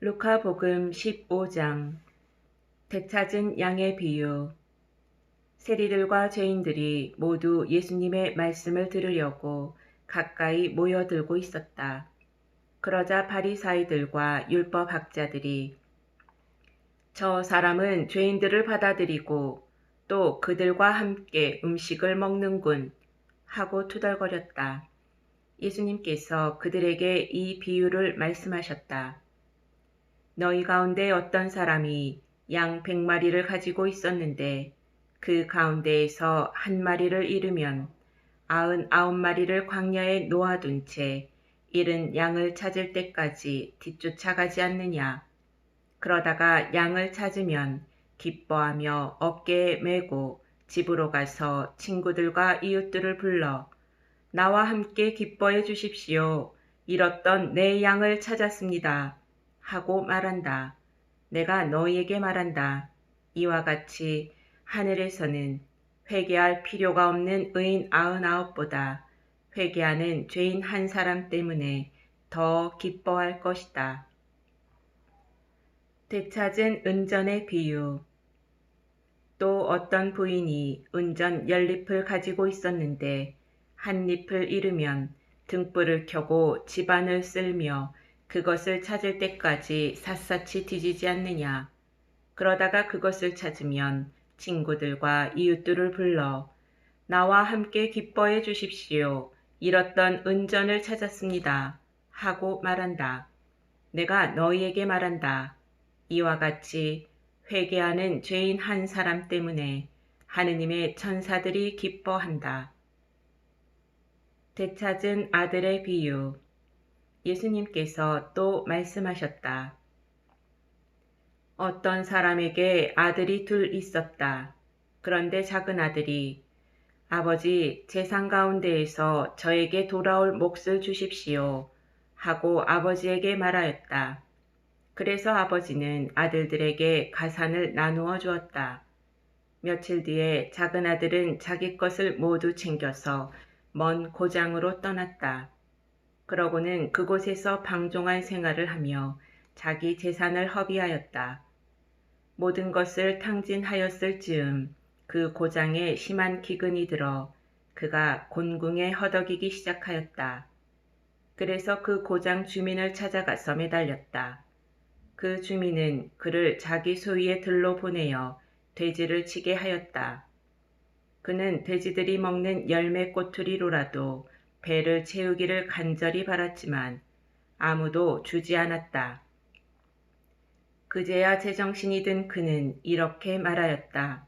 루카복음 15장 되찾은 양의 비유 세리들과 죄인들이 모두 예수님의 말씀을 들으려고 가까이 모여들고 있었다. 그러자 바리사이들과 율법학자들이 저 사람은 죄인들을 받아들이고 또 그들과 함께 음식을 먹는군 하고 투덜거렸다. 예수님께서 그들에게 이 비유를 말씀하셨다. 너희 가운데 어떤 사람이 양 백마리를 가지고 있었는데 그 가운데에서 한 마리를 잃으면 아흔 아홉 마리를 광야에 놓아둔 채 잃은 양을 찾을 때까지 뒤쫓아가지 않느냐. 그러다가 양을 찾으면 기뻐하며 어깨에 메고 집으로 가서 친구들과 이웃들을 불러 나와 함께 기뻐해 주십시오. 잃었던 내 양을 찾았습니다. 하고 말한다. 내가 너희에게 말한다. 이와 같이 하늘에서는 회개할 필요가 없는 의인 아흔아홉보다 회개하는 죄인 한 사람 때문에 더 기뻐할 것이다. 되찾은 은전의 비유 또 어떤 부인이 은전 열잎을 가지고 있었는데 한 잎을 잃으면 등불을 켜고 집안을 쓸며 그것을 찾을 때까지 샅샅이 뒤지지 않느냐. 그러다가 그것을 찾으면 친구들과 이웃들을 불러 나와 함께 기뻐해 주십시오. 잃었던 은전을 찾았습니다. 하고 말한다. 내가 너희에게 말한다. 이와 같이 회개하는 죄인 한 사람 때문에 하느님의 천사들이 기뻐한다. 되찾은 아들의 비유 예수님께서 또 말씀하셨다. 어떤 사람에게 아들이 둘 있었다. 그런데 작은 아들이 아버지 재산 가운데에서 저에게 돌아올 몫을 주십시오. 하고 아버지에게 말하였다. 그래서 아버지는 아들들에게 가산을 나누어 주었다. 며칠 뒤에 작은 아들은 자기 것을 모두 챙겨서 먼 고장으로 떠났다. 그러고는 그곳에서 방종한 생활을 하며 자기 재산을 허비하였다. 모든 것을 탕진하였을 즈음 그 고장에 심한 기근이 들어 그가 곤궁에 허덕이기 시작하였다. 그래서 그 고장 주민을 찾아가서 매달렸다. 그 주민은 그를 자기 소유의 들로 보내어 돼지를 치게 하였다. 그는 돼지들이 먹는 열매 꼬투리로라도 배를 채우기를 간절히 바랐지만 아무도 주지 않았다. 그제야 제정신이 든 그는 이렇게 말하였다.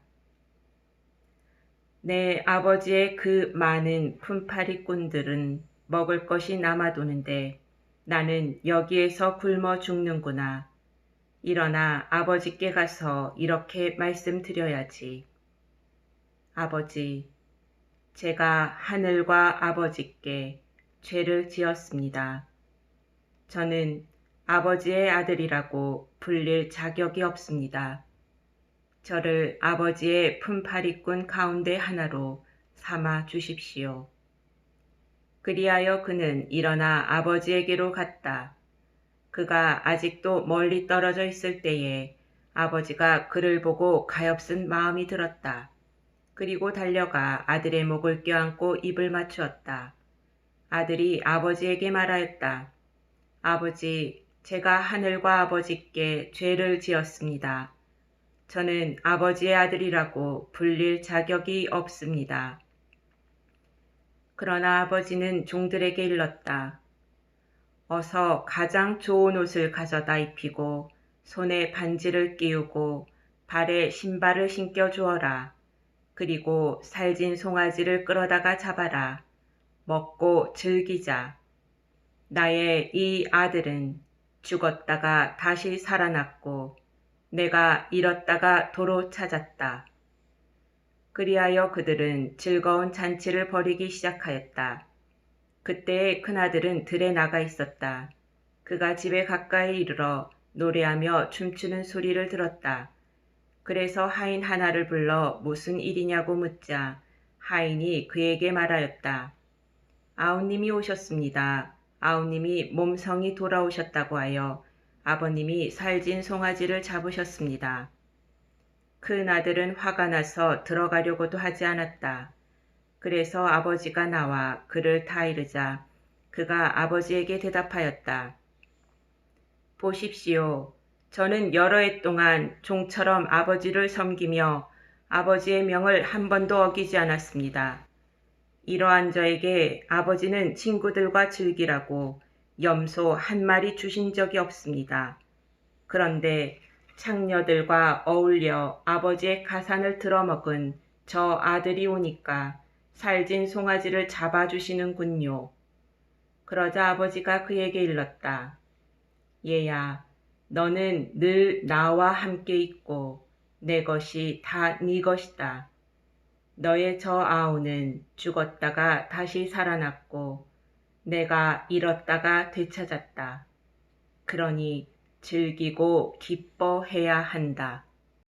내 아버지의 그 많은 품파리꾼들은 먹을 것이 남아도는데 나는 여기에서 굶어 죽는구나. 일어나 아버지께 가서 이렇게 말씀드려야지. 아버지, 제가 하늘과 아버지께 죄를 지었습니다. 저는 아버지의 아들이라고 불릴 자격이 없습니다. 저를 아버지의 품팔이꾼 가운데 하나로 삼아 주십시오. 그리하여 그는 일어나 아버지에게로 갔다. 그가 아직도 멀리 떨어져 있을 때에 아버지가 그를 보고 가엾은 마음이 들었다. 그리고 달려가 아들의 목을 껴안고 입을 맞추었다. 아들이 아버지에게 말하였다. 아버지, 제가 하늘과 아버지께 죄를 지었습니다. 저는 아버지의 아들이라고 불릴 자격이 없습니다. 그러나 아버지는 종들에게 일렀다. 어서 가장 좋은 옷을 가져다 입히고 손에 반지를 끼우고 발에 신발을 신겨 주어라. 그리고 살진 송아지를 끌어다가 잡아라. 먹고 즐기자. 나의 이 아들은 죽었다가 다시 살아났고 내가 잃었다가 도로 찾았다. 그리하여 그들은 즐거운 잔치를 벌이기 시작하였다. 그때의 큰아들은 들에 나가 있었다. 그가 집에 가까이 이르러 노래하며 춤추는 소리를 들었다. 그래서 하인 하나를 불러 무슨 일이냐고 묻자 하인이 그에게 말하였다. 아우님이 오셨습니다. 아우님이 몸성이 돌아오셨다고 하여 아버님이 살진 송아지를 잡으셨습니다. 큰 아들은 화가 나서 들어가려고도 하지 않았다. 그래서 아버지가 나와 그를 타이르자 그가 아버지에게 대답하였다. 보십시오. 저는 여러 해 동안 종처럼 아버지를 섬기며 아버지의 명을 한 번도 어기지 않았습니다. 이러한 저에게 아버지는 친구들과 즐기라고 염소 한 마리 주신 적이 없습니다. 그런데 창녀들과 어울려 아버지의 가산을 들어먹은 저 아들이 오니까 살진 송아지를 잡아주시는군요. 그러자 아버지가 그에게 일렀다. 얘야, 너는 늘 나와 함께 있고 내 것이 다 네 것이다. 너의 저 아우는 죽었다가 다시 살아났고 내가 잃었다가 되찾았다. 그러니 즐기고 기뻐해야 한다.